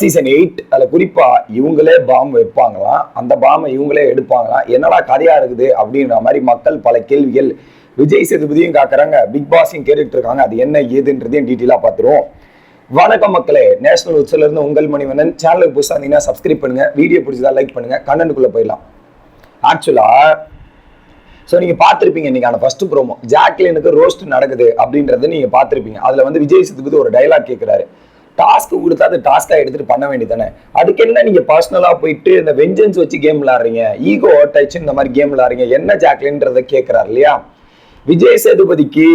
Season eight அதில் குறிப்பாக இவங்களே பாம் வைப்பாங்களாம். அந்த பாம்பை இவங்களே எடுப்பாங்களாம். என்னடா கதையாக இருக்குது அப்படின்ற மாதிரி மக்கள் பல கேள்விகள் விஜய் சேதுபதியும் காக்குறாங்க. பிக் பாஸையும் கேட்டுட்டு இருக்காங்க. அது என்ன ஏதுன்றதையும் டீட்டெயிலாக பார்த்துருவோம் வணக்கம் மக்களே. நேஷனல் உச்சலேருந்து உங்கள் மணிவண்ணன். சேனலுக்கு புதுசாக இருந்தீங்கன்னா சப்ஸ்கிரைப் பண்ணுங்க. வீடியோ பிடிச்சதா லைக் பண்ணுங்க. கண்ணனுக்குள்ளே போயிடலாம். ஆக்சுவலா ஸோ நீங்கள் பார்த்துருப்பீங்க இன்னைக்கான ஃபர்ஸ்ட் ப்ரோமோ ஜாக்லினுக்கு ரோஸ்ட் நடக்குது அப்படின்றத நீங்க பார்த்துருப்பீங்க அதில் வந்து விஜய் சேதுபதி ஒரு டைலாக் கேட்குறாரு டாஸ்க் கொடுத்தா அது டாஸ்கா எடுத்துகிட்டு பண்ண வேண்டியதானே அதுக்கு என்ன நீங்கள் பர்சனலாக போயிட்டு இந்த வெஞ்சன்ஸ் வச்சு கேம் விளாட்றீங்க ஈகோ டச் இந்த மாதிரி கேம் விளாட்றீங்க என்ன ஜாக்லின்றதை கேட்குறாரு இல்லையா? விஜய் சேதுபதிக்கு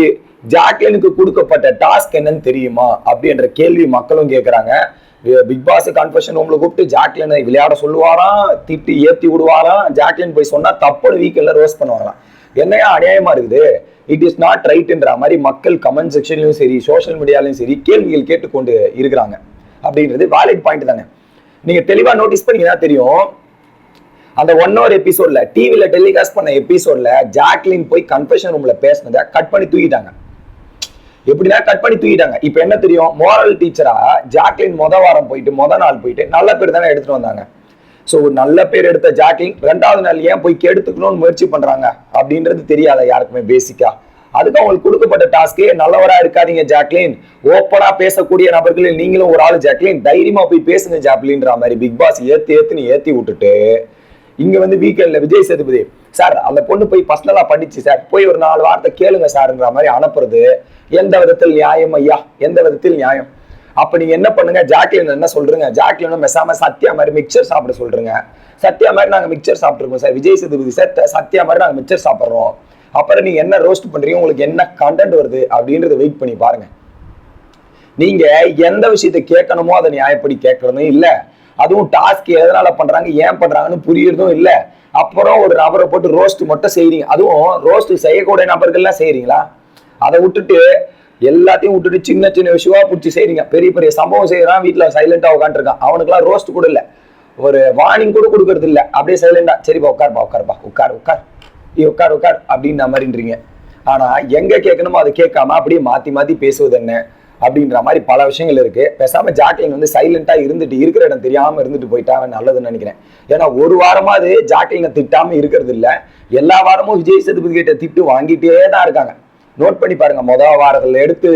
ஜாக்லினுக்கு கொடுக்கப்பட்ட டாஸ்க் என்னன்னு தெரியுமா? அப்படின்ற கேள்வி மக்களும் கேட்குறாங்க பிக் பாஸ் கான்ஃபர்ஷன் ரூம்ல கூப்பிட்டு ஜாக்லினை விளையாட சொல்லுவாராம் திட்டி ஏற்றி விடுவாராம். ஜாக்லின் போய் சொன்னால் தப்புன்னு வீக்கெல்லாம் ரோஸ் பண்ணுவாங்களாம். என்னையா அநியாயமா இருக்குது? இட் இஸ் நாட் ரைட்ன்ற மாதிரி மக்கள் கமெண்ட் செக்ஷன்லையும் சரி சோஷியல் மீடியாலையும் சரி கேள்விகள் கேட்டுக்கொண்டு இருக்கிறாங்க. அப்படின்றது வேலிட் பாயிண்ட் தானே. நீங்க தெளிவா நோட்டீஸ் பண்ணீங்கன்னா தெரியும். அந்த ஒன் ஹவர் எபிசோட்ல டிவியில டெலிகாஸ்ட் பண்ண எபிசோட்ல ஜாக்லின் போய் கன்ஃபெஷன் ரூம்ல பேசினதை கட் பண்ணி தூக்கிட்டாங்க. எப்படின்னா கட் பண்ணி தூக்கிட்டாங்க. இப்ப என்ன தெரியும்? மோரல் டீச்சரா ஜாக்லின் மொத வாரம் போயிட்டு மொத நாள் போயிட்டு நல்ல பேர் தானே எடுத்துட்டு வந்தாங்க. ஸோ ஒரு நல்ல பேர் எடுத்த ஜாக்லின் ரெண்டாவது நாள் ஏன் போய் கெடுத்துக்கணும்னு முயற்சி பண்ணுறாங்க அப்படின்றது தெரியாத யாருக்குமே பேசிக்காக அதுக்கு அவங்களுக்கு கொடுக்கப்பட்ட டாஸ்கே நல்லவரா இருக்காதீங்க ஜாக்லின். ஓப்பனா பேசக்கூடிய நபர்களில் நீங்களும் ஒரு ஆள் ஜாக்லின். தைரியமா போய் பேசுங்க ஜாக்லின்ற மாதிரி பிக் பாஸ் ஏற்றி ஏத்துன்னு ஏத்தி விட்டுட்டு இங்க வந்து வீக்கெண்ட்ல விஜய் சேதுபதி சார் அந்த பொண்ணு போய் பர்சனலா பண்ணிச்சு சார். போய் ஒரு நாலு வார்த்தை கேளுங்க சார்ன்ற மாதிரி அனுப்புறது எந்த விதத்தில் நியாயம் ஐயா? எந்த விதத்தில் நியாயம்? அப்ப நீங்க என்ன பண்ணுங்க? ஜாக்லின் என்ன சொல்றீங்க? ஜாக்லின் மெசாம சத்யா மாதிரி மிக்சர் சாப்பிட சொல்றீங்க. சத்யா மாதிரி நாங்க மிக்சர் சாப்பிட்டுருக்கோம் சார். விஜய் சேதுபதி சார் சத்யா மாதிரி நாங்க மிக்சர் சாப்பிடுறோம். அப்புறம் நீங்க என்ன ரோஸ்ட் பண்றீங்க? உங்களுக்கு என்ன கண்டென்ட் வருது? அப்படின்றத வெயிட் பண்ணி பாருங்க. நீங்க எந்த விஷயத்தை கேட்கணுமோ அதை நியாயப்படி கேட்கறதும் இல்ல. அதுவும் டாஸ்க் எதனால பண்றாங்க? ஏன் பண்றாங்கன்னு புரியறதும் இல்ல. அப்புறம் ஒரு நபரை போட்டு ரோஸ்ட் மட்டும் செய்றீங்க. அதுவும் ரோஸ்ட் செய்யக்கூடிய நபர்கள்லாம் செய்றீங்களா? அதை விட்டுட்டு எல்லாத்தையும் விட்டுட்டு சின்ன சின்ன விஷயமா பிடிச்சி செய்றீங்க. பெரிய பெரிய சம்பவம் செய்யறான் வீட்டில் சைலண்டாக உட்காந்துருக்கான் அவனுக்குலாம் ரோஸ்ட் கூட இல்லை ஒரு வார்னிங் கூட கொடுக்கறது இல்லை. அப்படியே சைலண்டா சரிப்பா உட்காருப்பா உட்காருப்பா உட்கார் உட்கார். நீ உட்கார் உட்கார். அப்படின்ற மாதிரின்றீங்க. ஆனா எங்க கேட்கணுமோ அதை கேட்காம அப்படியே மாத்தி மாத்தி பேசுவது என்ன? அப்படின்ற மாதிரி பல விஷயங்கள் இருக்கு. பேசாம ஜாக்லின் வந்து சைலண்டா இருந்துட்டு இருக்கிற இடம் தெரியாம இருந்துட்டு போயிட்டா அவன் நல்லதுன்னு நினைக்கிறேன். ஏன்னா ஒரு வாரமா அது ஜாக்லினை திட்டாம இருக்கிறது இல்ல. எல்லா வாரமும் விஜய் சேதுபதி கிட்ட திட்டு வாங்கிட்டே தான் இருக்காங்க. நோட் பண்ணி பாருங்க. மொதல் வாரத்தில் எடுத்து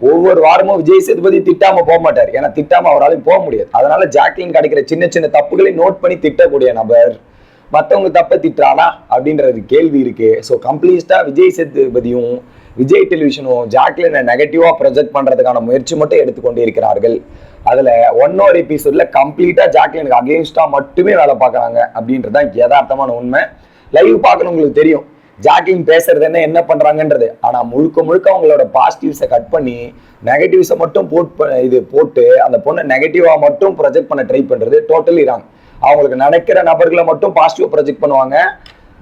ஒவ்வொரு வாரமும் விஜய் சேதுபதி திட்டாம போக மாட்டார். ஏன்னா திட்டாம அவராலையும் போக முடியாது. அதனால ஜாக்லின் கிடைக்கிற சின்ன சின்ன தப்புகளை நோட் பண்ணி திட்டக்கூடிய நபர். மற்றவங்க தப்ப திட்டுறானா அப்படின்றது கேள்வி இருக்கு. ஸோ கம்ப்ளீட்டா விஜய் சேதுபதியும் விஜய் டெலிவிஷனும் ஜாக்லினை நெகட்டிவா ப்ரொஜெக்ட் பண்றதுக்கான முயற்சி மட்டும் எடுத்துக்கொண்டே இருக்கிறார்கள் அதுல ஒன் ஹவர் எபிசோட்ல கம்ப்ளீட்டா ஜாக்லினுக்கு அகேன்ஸ்டா மட்டுமே வேலை பார்க்குறாங்க அப்படின்றதான் யதார்த்தமான உண்மை. லைவ் பார்க்கணும் உங்களுக்கு தெரியும். ஜாக்கிங் பேசுறது என்ன என்ன பண்றாங்கன்றது. ஆனா முழுக்க முழுக்க அவங்களோட பாசிட்டிவ்ஸை கட் பண்ணி நெகட்டிவ்ஸை மட்டும் போட் இது போட்டு அந்த பொண்ணை நெகட்டிவா மட்டும் ப்ரொஜெக்ட் பண்ண ட்ரை பண்றது டோட்டலி ராங் அவங்களுக்கு நினைக்கிற நபர்களை மட்டும் பாசிட்டிவா ப்ரொஜெக்ட் பண்ணுவாங்க.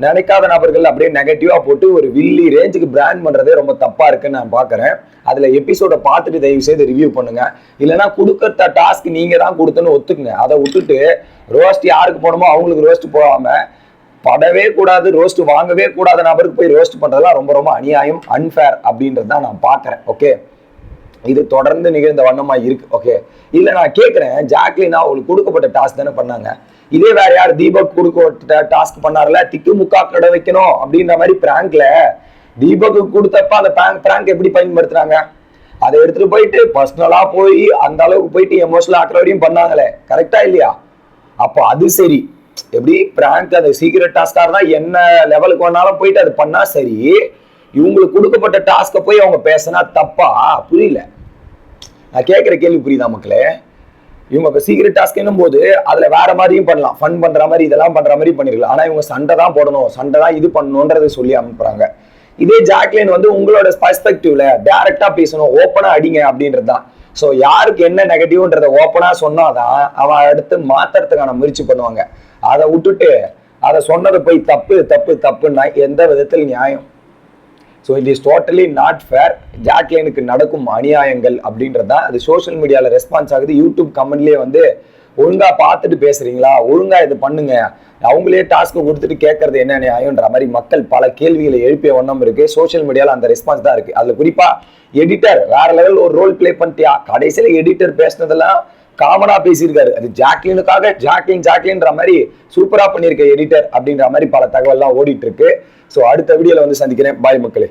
நினைக்காத நபர்கள் அப்படியே நெகட்டிவா போட்டு ஒரு வில்லி ரேஞ்சுக்கு பிராண்ட் பண்றதே ரொம்ப தப்பா இருக்குன்னு நான் பாக்குறேன். அதுல எபிசோட பார்த்துட்டு தயவு செய்து ரிவ்யூ பண்ணுங்க. இல்லைன்னா கொடுக்கற டாஸ்க் நீங்க தான் கொடுத்துன்னு ஒத்துக்குங்க. அதை விட்டுட்டு ரோஸ்ட் யாருக்கு போனோமோ அவங்களுக்கு ரோஸ்ட் போகாம படவே கூடாது ரோஸ்ட் வாங்கவே கூடாத நபருக்கு போய் ரோஸ்ட் பண்றதெல்லாம் ரொம்ப ரொம்ப அநியாயம் அன்ஃபேர் அப்படின்றது தான் நான் பாக்குறேன் ஓகே இது தொடர்ந்து நிகழ்ந்த வண்ணமா இருக்கு ஓகே இல்ல நான் கேட்கிறேன் ஜாக்லினா அவளுக்கு கொடுக்கப்பட்ட டாஸ்க் தானே பண்ணாங்க? இதே வேற யார்? தீபக் கொடுக்கப்பட்ட டாஸ்க் பண்ணார்ல திக்கு முக்கா கடை வைக்கணும் அப்படின்ற மாதிரி பிராங்க்ல தீபக்கு கொடுத்தப்ப அந்த பிராங்க் பிராங்க் எப்படி பயன்படுத்துறாங்க அதை எடுத்துட்டு போயிட்டு பர்சனலா போய் அந்த அளவுக்கு போயிட்டு எமோஷனல் ஆக்குற வரையும் பண்ணாங்களே கரெக்டா இல்லையா? அப்போ அது சரி. எப்படி பிராங்க் அது சீக்கிரட் டாஸ்கா இருந்தா என்ன லெவலுக்கு வேணாலும் போயிட்டு அது பண்ணா சரி. இவங்களுக்கு கொடுக்கப்பட்ட டாஸ்க்கை போய் அவங்க பேசினா தப்பா? புரியல. நான் கேட்குற கேள்வி புரியுதா மக்களே? இவங்க இப்போ சீக்கிரட் டாஸ்க் போது அதுல வேற மாதிரியும் பண்ணலாம். ஃபன் பண்ற மாதிரி இதெல்லாம் பண்ற மாதிரி பண்ணிருக்கலாம். ஆனா இவங்க சண்டை தான் போடணும். சண்டை தான் இது பண்ணணுன்றதை சொல்லி அனுப்புறாங்க. இதே ஜாக்லின் வந்து உங்களோட பர்ஸ்பெக்டிவ்ல டைரக்டா பேசணும். ஓப்பனா அடிங்க அப்படின்றது தான். ஸோ யாருக்கு என்ன நெகட்டிவ்ன்றத ஓப்பனா சொன்னாதான் அவன் அடுத்து மாத்துறதுக்கான முயற்சி பண்ணுவாங்க. அதை விட்டுட்டு அதை சொன்னதை போய் தப்பு தப்பு தப்புன்னா எந்த விதத்தில் நியாயம். So it is totally not fair ஜாக்லைனுக்கு நடக்கும் அநியாயங்கள் அப்படின்றது தான். அது சோஷியல் மீடியாவில் ரெஸ்பான்ஸ் ஆகுது. யூடியூப் கமெண்ட்லேயே வந்து ஒழுங்காக பார்த்துட்டு பேசுகிறீங்களா ஒழுங்காக இது பண்ணுங்க. அவங்களே டாஸ்க்கு கொடுத்துட்டு கேட்கறது என்ன நியாயன்ற மாதிரி மக்கள் பல கேள்விகளை எழுப்பிய வண்ணம் இருக்குது சோஷியல் மீடியாவில் அந்த ரெஸ்பான்ஸ் தான் இருக்குது அதில் குறிப்பாக எடிட்டர் வேற லெவல் ஒரு ரோல் ப்ளே பண்ணிட்டியா? கடைசியில் எடிட்டர் பேசினதெல்லாம் காமனா பேசியிருக்காரு. அது ஜாக்லினுக்காக ஜாக்லின் ஜாக்லின்ற மாதிரி சூப்பரா பண்ணியிருக்க எடிட்டர் அப்படின்ற மாதிரி பல தகவல்லாம் ஓடிட்டு இருக்கு. ஸோ அடுத்த வீடியோல வந்து சந்திக்கிறேன். பாய் மக்களே.